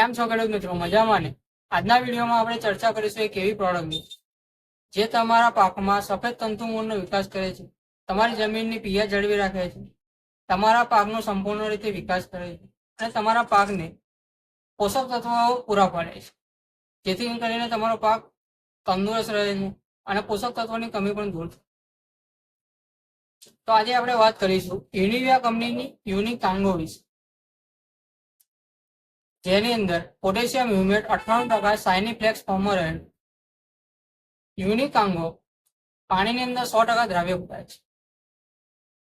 કેમ છો ખેડૂત મિત્રો મજામાં ને? આજના વિડીયોમાં આપણે ચર્ચા કરીશું એક એવી પ્રોડક્ટની જે તમારા પાકમાં સફેદ તંતુમૂળનો વિકાસ કરે છે. તમારી જમીનની પિયા જળવી રાખે છે. તમારા પાકનો સંપૂર્ણ રીતે વિકાસ કરે છે. અને તમારા પાકને પોષક તત્વો પૂરા પાડે છે. જેથી કરીને તમારો પાક તંદુરસ્ત રહે છે અને પોષક તત્વોની કમી પણ દૂર થાય. તો આજે આપણે વાત કરીશું યુનિવિયા કંપનીની યુનિક કાંગો વિશે. જેની અંદર પોટેશિયમ હ્યુમેટ અઠ્ઠાણું ટકા સાઇની ફોર્મમાં એન્ડ યુનિક અંગો પાણીની અંદર સો ટકા દ્રાવ્ય ઉપાય છે.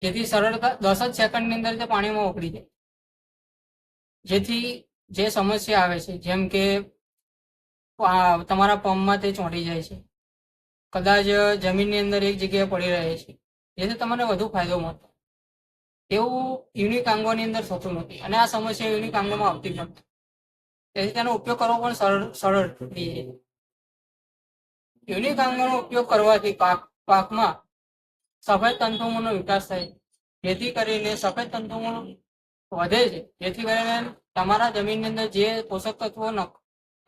જેથી સરળતા દસ જ સેકન્ડની અંદર તે પાણીમાં ઉકળી જાય. જેથી જે સમસ્યા આવે છે, જેમ કે તમારા પંપમાં તે ચોંટી જાય છે. કદાચ જમીનની અંદર એક જગ્યાએ પડી રહે છે. જેથી તમને વધુ ફાયદો મળતો. એવું યુનિક અંગોની અંદર થતું નથી અને આ સમસ્યા યુનિક અંગોમાં આવતી નથી. તેથી તેનો ઉપયોગ કરવો પણ સરળ સરળ થઈ યુનિક અંગોનો ઉપયોગ કરવાથી પાક, પાકમાં સફેદ તંતુઓનો વિકાસ થાય જેથી કરીને સફેદ તંતુઓ વધે છે. જેથી કરીને તમારા જમીનની અંદર જે પોષક તત્વો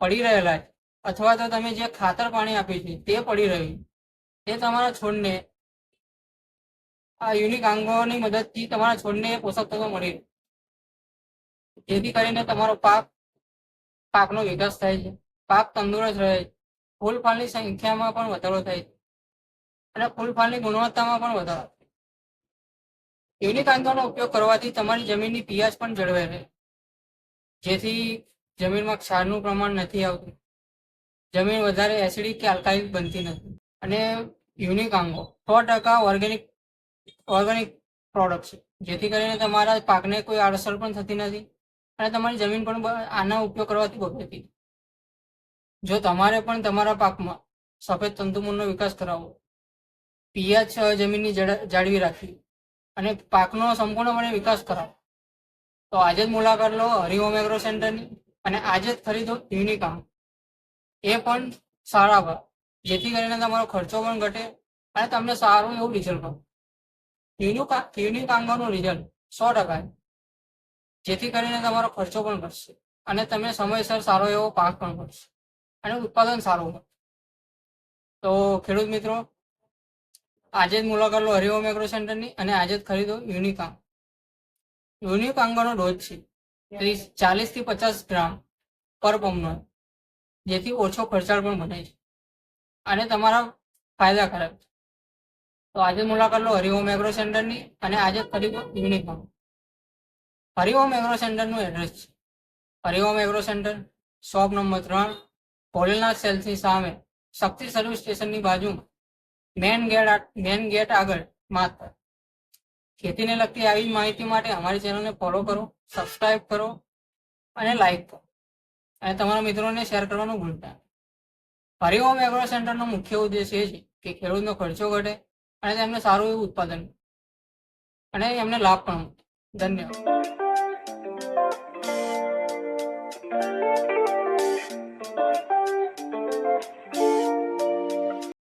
પડી રહેલા છે, અથવા તો તમે જે ખાતર પાણી આપ્યું છે, તે પડી રહ્યું તે તમારા છોડને, આ યુનિક અંગોની મદદથી તમારા છોડને પોષક તત્વો મળી રહે જેથી કરીને તમારો પાક પાકનો વિકાસ થાય છે. પાક તંદુરસ્ત રહે છે. ફૂલ ફળની સંખ્યામાં પણ વધારો થાય છે. અને ફૂલ ફળની ગુણવત્તામાં પણ વધારો યુનિક આંતરનો ઉપયોગ કરવાથી તમારી જમીનની પીએચ પણ જળવાઈ રહે જેથી જમીનમાં ક્ષારનું પ્રમાણ નથી આવતું. જમીન વધારે એસિડિક કે આલ્કાઇલ બનતી નથી. અને યુનિક આંગો સો ટકા ઓર્ગેનિક ઓર્ગેનિક પ્રોડક્ટ છે. જેથી કરીને તમારા પાકને કોઈ આડઅસર પણ થતી નથી. અને તમારી જમીન પણ આના ઉપયોગ કરવાથી બગડતી જો તમારે પણ તમારા પાકમાં સફેદ તંતુમૂળનો વિકાસ કરાવવો પીએચ જમીનની જાળવી રાખવી અને પાકનો સંપૂર્ણપણે વિકાસ કરાવો, તો આજે જ મુલાકાત લો હરિઓમ એગ્રો સેન્ટરની અને આજે જ ખરીદો યુનિકામ એ પણ સારા ભાવ, જેથી કરીને તમારો ખર્ચો પણ ઘટે અને તમને સારું એવું રિઝલ્ટ મળે. યુનિક આંગોનું રિઝલ્ટ સો ટકા. જેથી કરીને તમારો ખર્ચો પણ ઘટશે અને તમે સમયસર સારો એવો પાક પણ મળશે અને ઉત્પાદન સારું મળશે. તો ખેડૂત મિત્રો, આજે જ મુલાકાત લો હરિઓમ એગ્રો સેન્ટરની અને આજે જ ખરીદો યુનિક આંગ. યુનિક આંગોનો ડોઝ છે ત્રીસ, ચાલીસથી પચાસ ગ્રામ પર પંપનો જેથી ઓછો ખર્ચાળ પણ બને છે અને તમારા ફાયદાકારક છે. તો આજે મુલાકાત લો હરિઓમ એગ્રો સેન્ટરની અને આજે જ ખરીદો યુનિક આંગ. હરિઓમ એગ્રો સેન્ટરનું એડ્રેસ છે. Hariom agro center shop number ત્રણ, ભોલેનાથ સેલ્સની સામે, શક્તિ સર્વિસ સ્ટેશનની બાજુમાં મેન ગેટ મેન ગેટ આગળ માત્ર ખેતીને લગતી આવી માહિતી માટે અમારી ચેનલને ફોલો કરો સબસ્ક્રાઇબ કરો અને લાઈક કરો. અને તમારા મિત્રોને શેર કરવાનું ભૂલતા હરિઓમ એગ્રો સેન્ટરનો મુખ્ય ઉદ્દેશ એ છે કે ખેડૂતનો ખર્ચો ઘટે અને તેમને સારું એવું ઉત્પાદન અને એમને લાભ પણ ધન્યવાદ.